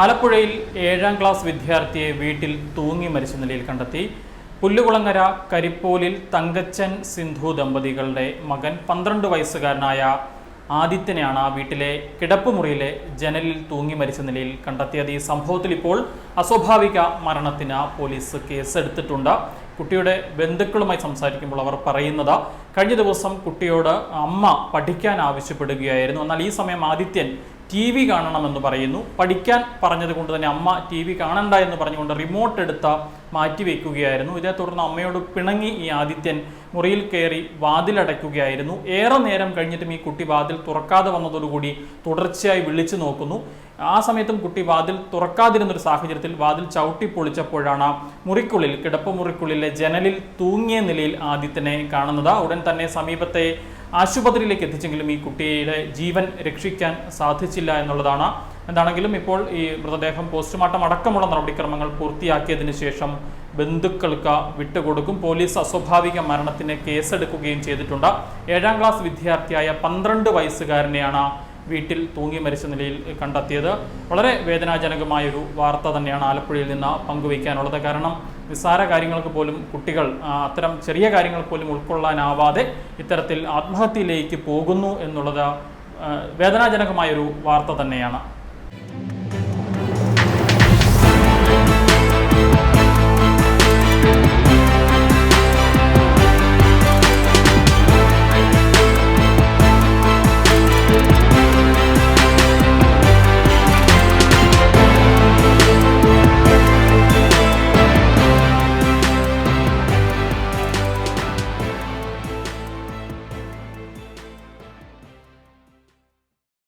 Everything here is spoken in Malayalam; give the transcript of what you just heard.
ആലപ്പുഴയിൽ ഏഴാം ക്ലാസ് വിദ്യാർത്ഥിയെ വീട്ടിൽ തൂങ്ങി മരിച്ച നിലയിൽ കണ്ടെത്തി. പുല്ലുകുളങ്ങര കരിപ്പോലിൽ തങ്കച്ചൻ സിന്ധു ദമ്പതികളുടെ മകൻ പന്ത്രണ്ട് വയസ്സുകാരനായ ആദിത്യനെയാണ് ആ വീട്ടിലെ കിടപ്പുമുറിയിലെ ജനലിൽ തൂങ്ങി മരിച്ച നിലയിൽ കണ്ടെത്തിയത്. ഈ സംഭവത്തിൽ ഇപ്പോൾ അസ്വാഭാവിക മരണത്തിന് പോലീസ് കേസെടുത്തിട്ടുണ്ട്. കുട്ടിയുടെ ബന്ധുക്കളുമായി സംസാരിക്കുമ്പോൾ അവർ പറയുന്നത് കഴിഞ്ഞ ദിവസം കുട്ടിയോട് അമ്മ പഠിക്കാൻ ആവശ്യപ്പെടുകയായിരുന്നു. എന്നാൽ ഈ സമയം ആദിത്യൻ ടി വി കാണണമെന്ന് പറയുന്നു. പഠിക്കാൻ പറഞ്ഞത് കൊണ്ട് തന്നെ അമ്മ ടി വി കാണണ്ട എന്ന് പറഞ്ഞുകൊണ്ട് റിമോട്ട് എടുത്ത മാറ്റി വയ്ക്കുകയായിരുന്നു ഇതേ തുടർന്ന് അമ്മയോട് പിണങ്ങി ഈ ആദിത്യൻ മുറിയിൽ കയറി വാതിലടയ്ക്കുകയായിരുന്നു. ഏറെ നേരം കഴിഞ്ഞിട്ടും ഈ കുട്ടി വാതിൽ തുറക്കാതെ വന്നതോടുകൂടി തുടർച്ചയായി വിളിച്ചു നോക്കുന്നു. ആ സമയത്തും കുട്ടി വാതിൽ തുറക്കാതിരുന്ന ഒരു സാഹചര്യത്തിൽ വാതിൽ ചവിട്ടി പൊളിച്ചപ്പോഴാണ് മുറിക്കുള്ളിൽ കിടപ്പ് മുറിക്കുള്ളിലെ ജനലിൽ തൂങ്ങിയ നിലയിൽ ആദിത്യനെ കാണുന്നത്. ഉടൻ തന്നെ സമീപത്തെ ആശുപത്രിയിലേക്ക് എത്തിച്ചെങ്കിലും ഈ കുട്ടിയുടെ ജീവൻ രക്ഷിക്കാൻ സാധിച്ചില്ല എന്നുള്ളതാണ്. എന്താണെങ്കിലും ഇപ്പോൾ ഈ മൃതദേഹം പോസ്റ്റ്മോർട്ടം അടക്കമുള്ള നടപടിക്രമങ്ങൾ പൂർത്തിയാക്കിയതിന് ശേഷം ബന്ധുക്കൾക്ക് വിട്ടുകൊടുക്കും. പോലീസ് അസ്വാഭാവിക മരണത്തിന് കേസെടുക്കുകയും ചെയ്തിട്ടുണ്ട്. ഏഴാം ക്ലാസ് വിദ്യാർത്ഥിയായ പന്ത്രണ്ട് വയസ്സുകാരനെയാണ് വീട്ടിൽ തൂങ്ങി മരിച്ച നിലയിൽ കണ്ടെത്തിയത്. വളരെ വേദനാജനകമായ ഒരു വാർത്ത തന്നെയാണ് ആലപ്പുഴയിൽ നിന്ന് പങ്കുവയ്ക്കാനുള്ളത്. കാരണം നിസ്സാര കാര്യങ്ങൾക്ക് പോലും കുട്ടികൾ അത്തരം ചെറിയ കാര്യങ്ങൾ പോലും ഉൾക്കൊള്ളാനാവാതെ ഇത്തരത്തിൽ ആത്മഹത്യയിലേക്ക് പോകുന്നു എന്നുള്ളത് വേദനാജനകമായൊരു വാർത്ത തന്നെയാണ്.